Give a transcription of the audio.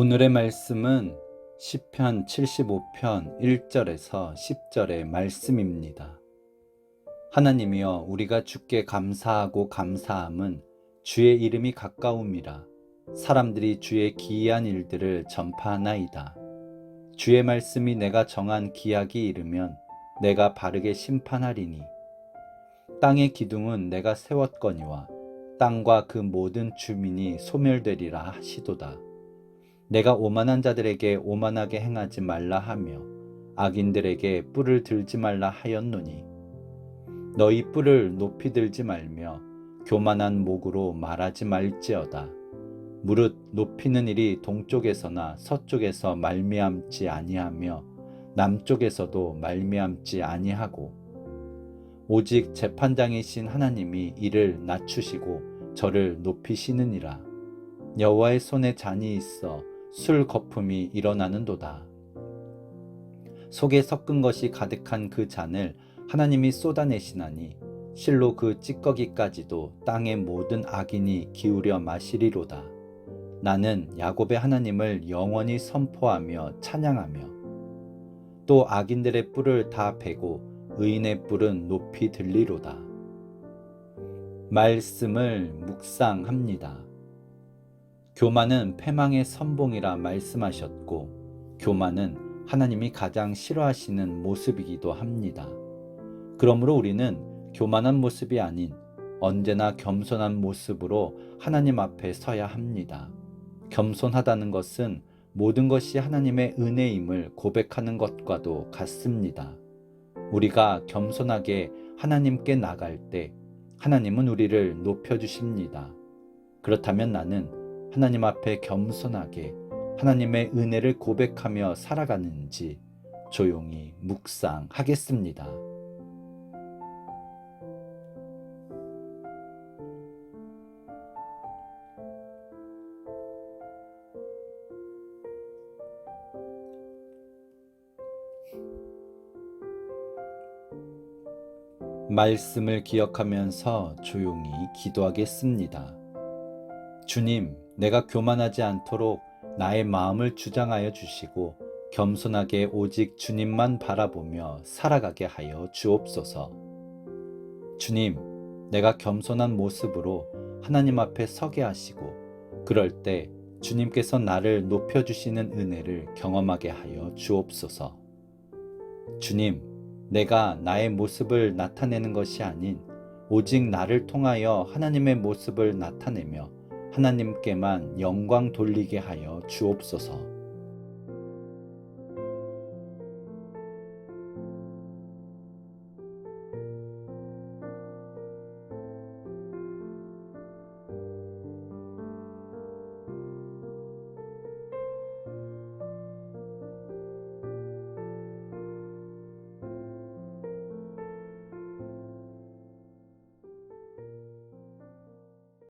오늘의 말씀은 시편 75편 1절에서 10절의 말씀입니다. 하나님이여 우리가 주께 감사하고 감사함은 주의 이름이 가까움이라 사람들이 주의 기이한 일들을 전파하나이다. 주의 말씀이 내가 정한 기약이 이르면 내가 바르게 심판하리니 땅의 기둥은 내가 세웠거니와 땅과 그 모든 주민이 소멸되리라 하시도다. 내가 오만한 자들에게 오만하게 행하지 말라 하며 악인들에게 뿔을 들지 말라 하였노니. 너희 뿔을 높이 들지 말며 교만한 목으로 말하지 말지어다. 무릇 높이는 일이 동쪽에서나 서쪽에서 말미암지 아니하며 남쪽에서도 말미암지 아니하고 오직 재판장이신 하나님이 이를 낮추시고 저를 높이시느니라. 여호와의 손에 잔이 있어 술 거품이 일어나는도다. 속에 섞은 것이 가득한 그 잔을 하나님이 쏟아내시나니 실로 그 찌꺼기까지도 땅의 모든 악인이 기울여 마시리로다. 나는 야곱의 하나님을 영원히 선포하며 찬양하며 또 악인들의 뿔을 다 베고 의인의 뿔은 높이 들리로다. 말씀을 묵상합니다. 교만은 패망의 선봉이라 말씀하셨고, 교만은 하나님이 가장 싫어하시는 모습이기도 합니다. 그러므로 우리는 교만한 모습이 아닌 언제나 겸손한 모습으로 하나님 앞에 서야 합니다. 겸손하다는 것은 모든 것이 하나님의 은혜임을 고백하는 것과도 같습니다. 우리가 겸손하게 하나님께 나갈 때 하나님은 우리를 높여주십니다. 그렇다면 나는 하나님 앞에 겸손하게 하나님의 은혜를 고백하며 살아가는지 조용히 묵상하겠습니다. 말씀을 기억하면서 조용히 기도하겠습니다. 주님, 내가 교만하지 않도록 나의 마음을 주장하여 주시고 겸손하게 오직 주님만 바라보며 살아가게 하여 주옵소서. 주님, 내가 겸손한 모습으로 하나님 앞에 서게 하시고 그럴 때 주님께서 나를 높여주시는 은혜를 경험하게 하여 주옵소서. 주님, 내가 나의 모습을 나타내는 것이 아닌 오직 나를 통하여 하나님의 모습을 나타내며 하나님께만 영광 돌리게 하여 주옵소서.